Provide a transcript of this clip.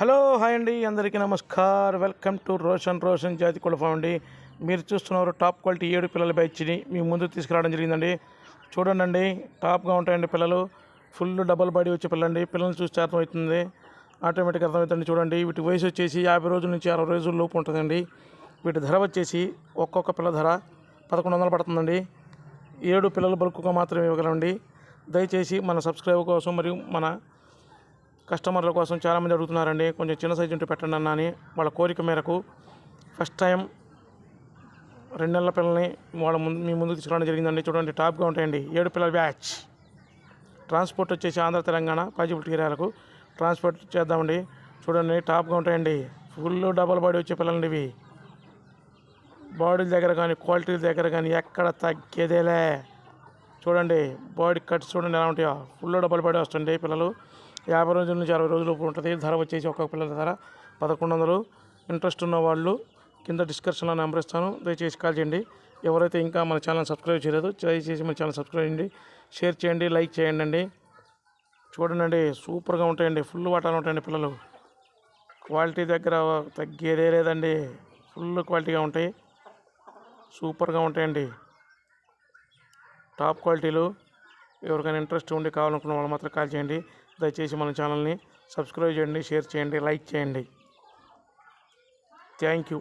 Hello hi అండి. అందరికీ నమస్కార్. వెల్కమ్ టు రోషన్ రోషన్ జాతి కులఫం అండి మీరు చూస్తున్నారు టాప్ క్వాలిటీ ఏడు పిల్లల బ్యాచ్ని మీ ముందు తీసుకురావడం జరిగిందండి. చూడండి అండి టాప్గా ఉంటాయండి పిల్లలు. ఫుల్ డబల్ బాడీ వచ్చే పిల్లండి. పిల్లల్ని చూస్తే అర్థమవుతుంది. ఆటోమేటిక్గా అర్థమవుతుంది చూడండి. వీటి వయసు వచ్చేసి యాభై రోజుల నుంచి అరవై రోజుల లోపు ఉంటుందండి. వీటి ధర వచ్చేసి ఒక్కొక్క పిల్ల ధర పదకొండు వందలు పడుతుందండి. ఏడు పిల్లలు బల్కుగా మాత్రమే ఇవ్వగలండి. దయచేసి మన సబ్స్క్రైబ్ కోసం మరియు మన కస్టమర్ల కోసం చాలామంది అడుగుతున్నారండి. కొంచెం చిన్న సైజు ఉంటే పెట్టండి అన్న అని. వాళ్ళ కోరిక మేరకు ఫస్ట్ టైం రెండు నెలల పిల్లల్ని వాళ్ళ ముందు మీ ముందుకు తీసుకురావడం జరిగిందండి. చూడండి టాప్గా ఉంటాయండి. ఏడు పిల్లల బ్యాచ్. ట్రాన్స్పోర్ట్ వచ్చేసి ఆంధ్ర తెలంగాణ పాజిబిలిటీ ఏరియాలకు ట్రాన్స్పోర్ట్ చేద్దామండి. చూడండి టాప్గా ఉంటాయండి. ఫుల్ డబల్ బాడీ వచ్చే పిల్లలండి ఇవి. బాడీ దగ్గర కానీ క్వాలిటీల దగ్గర కానీ ఎక్కడ తగ్గేదేలే. చూడండి బాడీ కట్స్ చూడండి ఎలా ఉంటాయో. ఫుల్ డబల్ బాడీ వస్తుంది పిల్లలు. యాభై రోజుల నుంచి అరవై రోజుల ఉంటుంది. ధర వచ్చేసి ఒక్కొక్క పిల్లల ధర పదకొండు వందలు ఇంట్రెస్ట్ ఉన్న వాళ్ళు కింద డిస్క్రిప్షన్లో నెంబర్ ఇస్తాను. దయచేసి కాల్ చేయండి. ఎవరైతే ఇంకా మన ఛానల్ సబ్స్క్రైబ్ చేయలేదు దయచేసి మన ఛానల్ సబ్స్క్రైబ్ చేయండి. షేర్ చేయండి లైక్ చేయండి అండి. చూడండి సూపర్గా ఉంటాయండి. ఫుల్ వాటాలు ఉంటాయండి పిల్లలు. క్వాలిటీ దగ్గర తగ్గేదే లేదండి. ఫుల్ క్వాలిటీగా ఉంటాయి. సూపర్గా ఉంటాయండి. టాప్ క్వాలిటీలు. ఎవరికైనా ఇంట్రెస్ట్ ఉండి కావాలనుకున్న వాళ్ళు మాత్రం కాల్ చేయండి. దయచేసి మన ఛానల్ని సబ్స్క్రైబ్ చేయండి షేర్ చేయండి లైక్ చేయండి. Thank you.